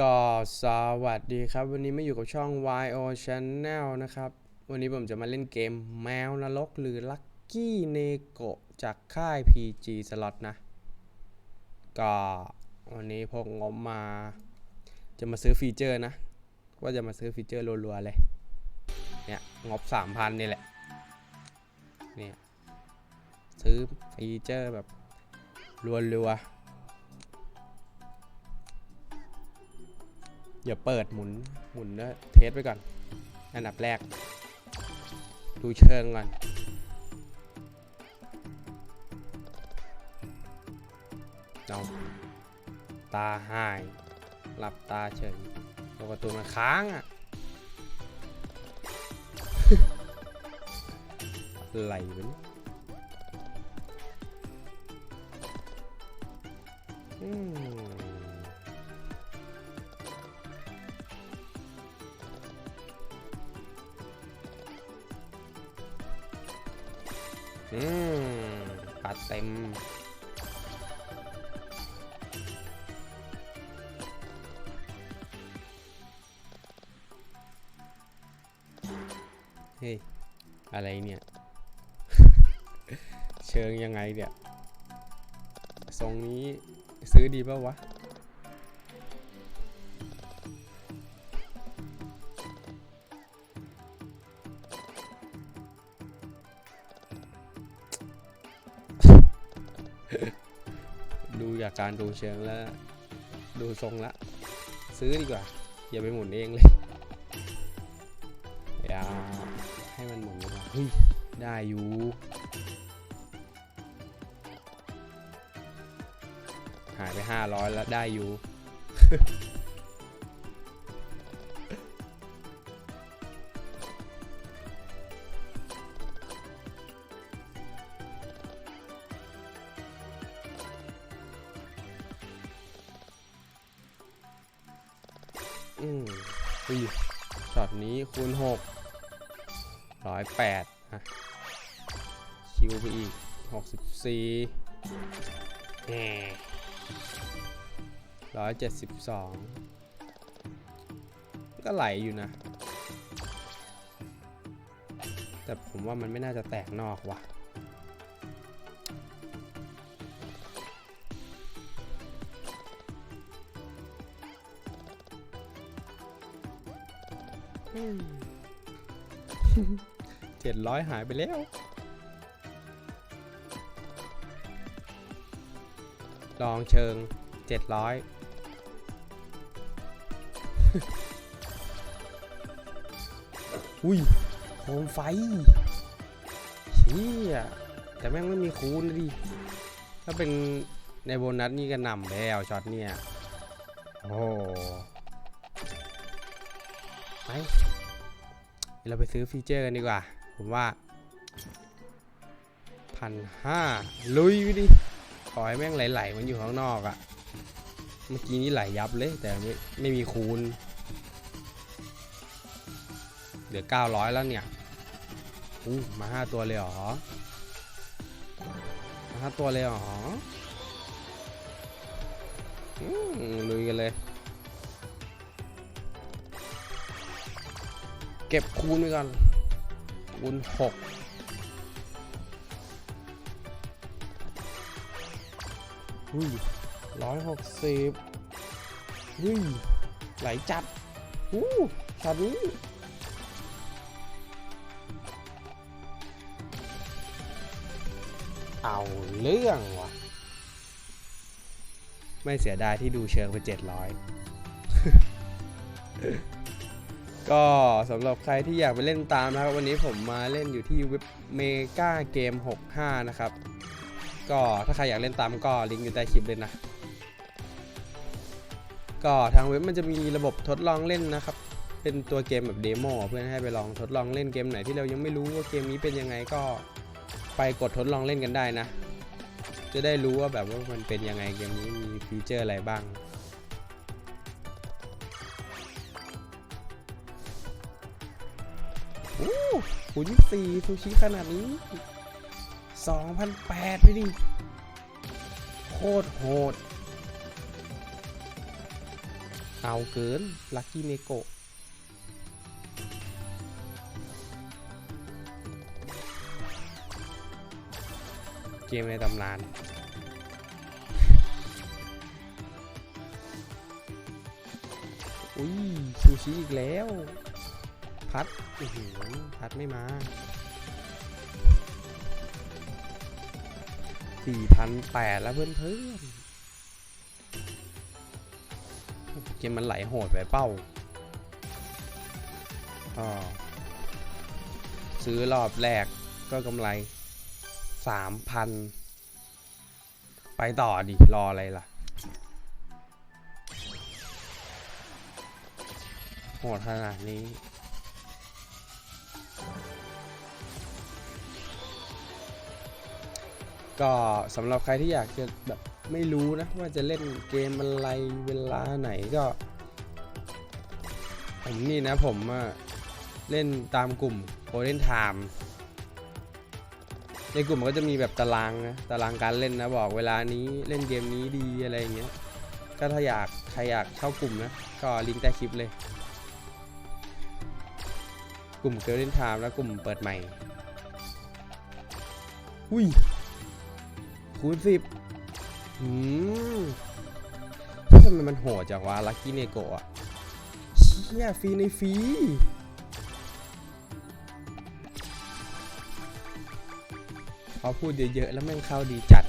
ก็สวัสดีครับ วันนี้มาอยู่กับช่อง YO Channel นะครับ วันนี้ผมจะมาเล่นเกมแมวนรกหรือ Lucky n e g o จากค่าย PG Slot นะ ก็วันนี้พกงบมา จะมาซื้อฟีเจอร์นะ ว่าจะมาซื้อฟีเจอร์รัวๆเลย เนี่ยงบ 3,000 นี่แหละ เนี่ย ซื้อฟีเจอร์แบบรัวๆ อย่าเปิดหมุนหมุนนะเทสไปก่อน อันดับแรก ดูเชิงก่อน เอาตาหาย หลับตาเฉยตัวการ์ตูมันค้างอะไหลวะเนี่ยอืม อืมปัดเต็มเฮ้ย อะไรเนี่ย เชิงยังไงเนี่ย ทรงนี้ซื้อดีป่าวะ จากการดูเชิงแล้วดูทรงละ ซื้อดีกว่า อย่าไปหมุนเองเลย อย่าให้มันหมุนดีกว่าเฮ้ย ได้อยู่หายไป 500 แล้วได้อยู่ อืมอุ้ยช็อตนี้คูณหกร้อยแปดฮะคิวไปอีกหกสิบสี่ร้อยเจ็ดสิบสองก็ไหลอยู่นะ แต่ผมว่ามันไม่น่าจะแตกนอกว่ะ เจ็ดร้อยหายไปแล้ว ลองเชิงเจ็ดร้อยอุ้ยโคมไฟเชี่ยแต่แม่งไม่มีคูณเลยดิ ถ้าเป็นในโบนัสนี่ก็หนำแล้วช็อตเนี่ย โอ้โห ไปเราไปซื้อฟีเจอร์กันดีกว่า ผมว่าพันห้าลุยไปดิ ขอให้แม่งไหลๆมันอยู่ข้างนอกอะ่ะเมื่อกี้นี้ไหลยับเลย แต่ไม่ไม่มีคูณ เหลือ 900 แล้วเนี่ยอู้มา 5 ตัวเลยเหรอมาห้าตัวเลยเหรออืมลุยกันเลย เก็บคูณไปก่อนคูณหกหุ้ยร้อยหกสิบหุ้ยไหลจัดอู้ช็อตนี้เอาเรื่องว่ะไม่เสียดายที่ดูเชิงไปเจ็ดร้อย ก็สำหรับใครที่อยากไปเล่นตามนะครับ วันนี้ผมมาเล่นอยู่ที่เว็บเมกาเกม65 นะครับ ก็ถ้าใครอยากเล่นตามก็ลิงก์อยู่ใต้คลิปเลยนะ ก็ทางเว็บมันจะมีระบบทดลองเล่นนะครับ เป็นตัวเกมแบบเดโมเพื่อให้ไปลองทดลองเล่นเกมไหนที่เรายังไม่รู้ว่าเกมนี้เป็นยังไงก็ไปกดทดลองเล่นกันได้นะ จะได้รู้ว่าแบบว่ามันเป็นยังไงเกมนี้มีฟีเจอร์อะไรบ้าง โอ้คูณยี่สี่ซูชิขนาดนี้สองพันแปดไปดิโคตรโหด เอาเกิน ลักกี้เนโกะเกมในตำนานอุ้ยซูชิอีกแล้ว พัดอื้อหือพัดไม่มาสี่พันแปดแล้วเพื่อนเพื่อนเกมมันไหลโหดไปเป้าอซื้อรอบแรกก็กำไรสามพันไปต่อดิ รออะไรล่ะ โหดขนาดนี้ ก็สำหรับใครที่อยากจะแบบไม่รู้นะว่าจะเล่นเกมอะไรเวลาไหนก็ผมนี่นะผมเล่นตามกลุ่ม Golden Time ในกลุ่มก็จะมีแบบตารางนะตารางการเล่นนะบอกเวลานี้เล่นเกมนี้ดีอะไรอย่างเงี้ยก็ถ้าอยากใครอยากเข้ากลุ่มนะก็ลิงก์ใต้คลิปเลย กลุ่ม Golden Time แล้วกลุ่มเปิดใหม่อุ้ย คูณสิบอืมทำไมมันโหดจังวะลักกี้เนโกะอะเชี่ยฟรีในฟรีพอพูดเยอะๆแล้วแม่งเข้าดีจัด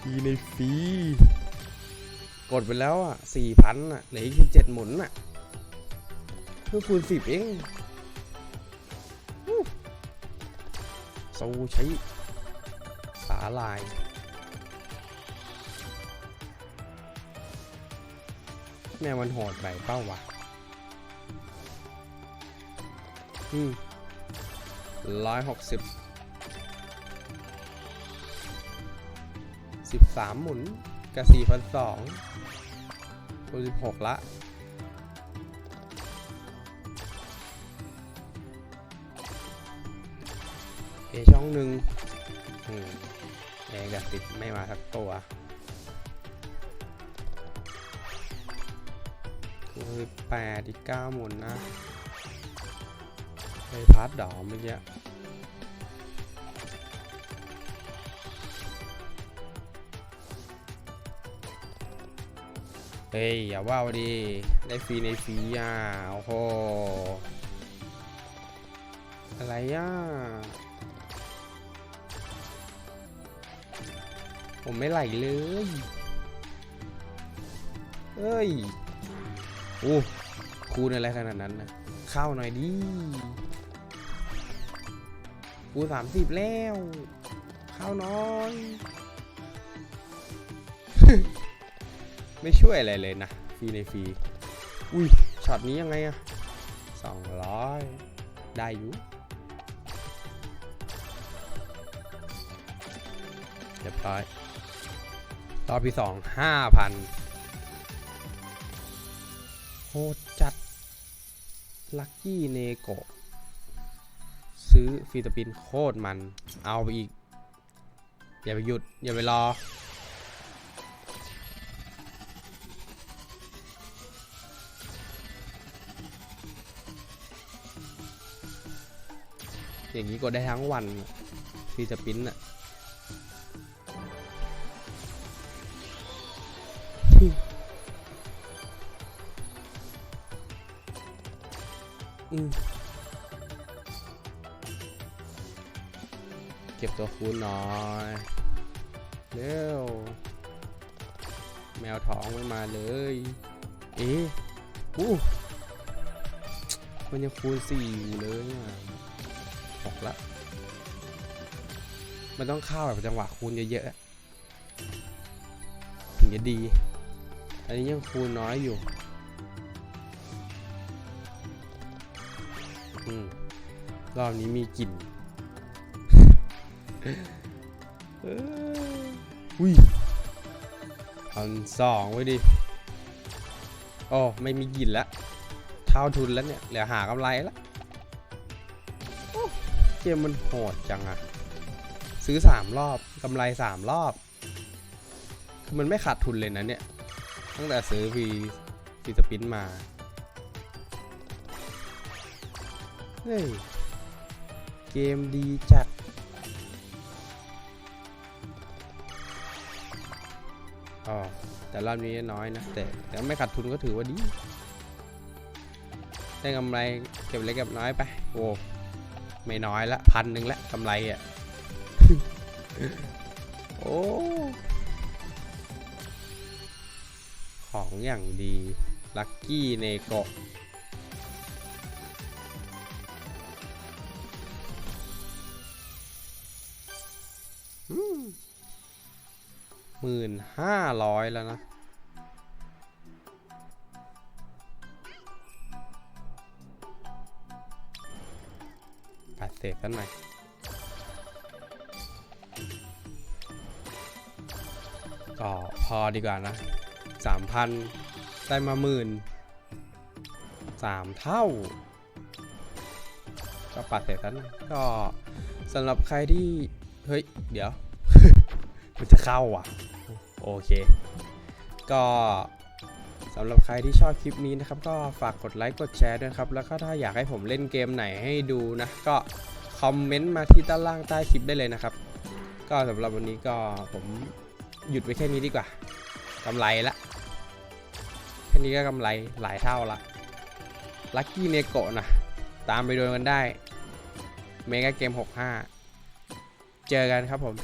ฟรีในฟรีกดไปแล้วอะสี่พันอะเหลืออีกเจ็ดหมุนอะเพื่อคูณสิบเอง โซใช้สาลาย แม่มันโหดไปเป้าวะอืมร้อยหกสิบสิบสามหมุนกับสี่พันสองคูณสิบหกละ ช่องหนึ่งอืมเอกับติดไม่มาสักตัวคือแปดอีกเก้าหมุนนะไปพาร์ทดอกเมื่อกี้เฮ้ย อย่าว่าวดิ ได้ฟรีในฟรีอะ โอ้โห อะไรอะ ผมไม่ไหลเลย เอ้ย โอ้คูณอะไรขนาดนั้นนะเข้าหน่อยดิคูณสามสิบแล้ว เข้าน้อย ไม่ช่วยอะไรเลยนะ ฟรีในฟรี อุ้ย ช็อตนี้ยังไงอะสองร้อยได้อยู่เรียบร้อย รอบที่สองห้าพันโหดจัด ลัคกี้เนโกซื้อฟีตาปินโคตรมัน เอาไปอีก อย่าไปหยุด อย่าไปรอ อย่างนี้กดได้ทั้งวันฟีตาปินอะ เก็บตัวคูณหน่อยเร็วแมวท้องไม่มาเลยเอ๊ะอู้มันยังคูณสี่อยู่เลยอะหกละ มันต้องเข้าแบบจังหวะคูณเยอะๆอะถึงจะดี อันนี้ยังคูณน้อยอยู่อืมรอบนี้มีกลิ่น อุ้ยพันสองไว้ดิโอ้ไม่มีกินแล้วเท่าทุนแล้วเนี่ย เหลือหากำไรแล้วเกมมันโหดจังอะซื้อสามรอบกำไรสามรอบ คือมันไม่ขาดทุนเลยนะเนี่ย ตั้งแต่ซื้อฟีฟีสปินมาเฮ้ยเกมดีจัด อ๋อแต่รอบนี้น้อยนะ แต่แต่ไม่ขาดทุนก็ถือว่าดี ได้กำไรเก็บเล็กเก็บน้อยไป โอ้ไม่น้อยละพันหนึ่งละกำไรอะ โอ้ของอย่างดี ลัคกี้เนโกะ หมื่นห้าร้อยแล้วนะปัดเศษกันหน่อยก็พอดีกว่านะสามพันได้มาหมื่นสามเท่า ก็ปัดเศษกันหน่อยก็สำหรับใครที่ เฮ้ย เดี๋ยว มันจะเข้าอะ โอเค ก็สำหรับใครที่ชอบคลิปนี้นะครับ ก็ฝากกดไลค์กดแชร์ด้วยนะครับ แล้วก็ถ้าอยากให้ผมเล่นเกมไหนให้ดูนะ ก็คอมเมนต์มาที่ด้านล่างใต้คลิปได้เลยนะครับ ก็สำหรับวันนี้ก็ผมหยุดไว้แค่นี้ดีกว่ากำไรละแค่นี้ก็กำไรหลายเท่าละลัคกี้เนโกะนะ ตามไปดูกันได้เมกาเกม 65 เจอกันครับผม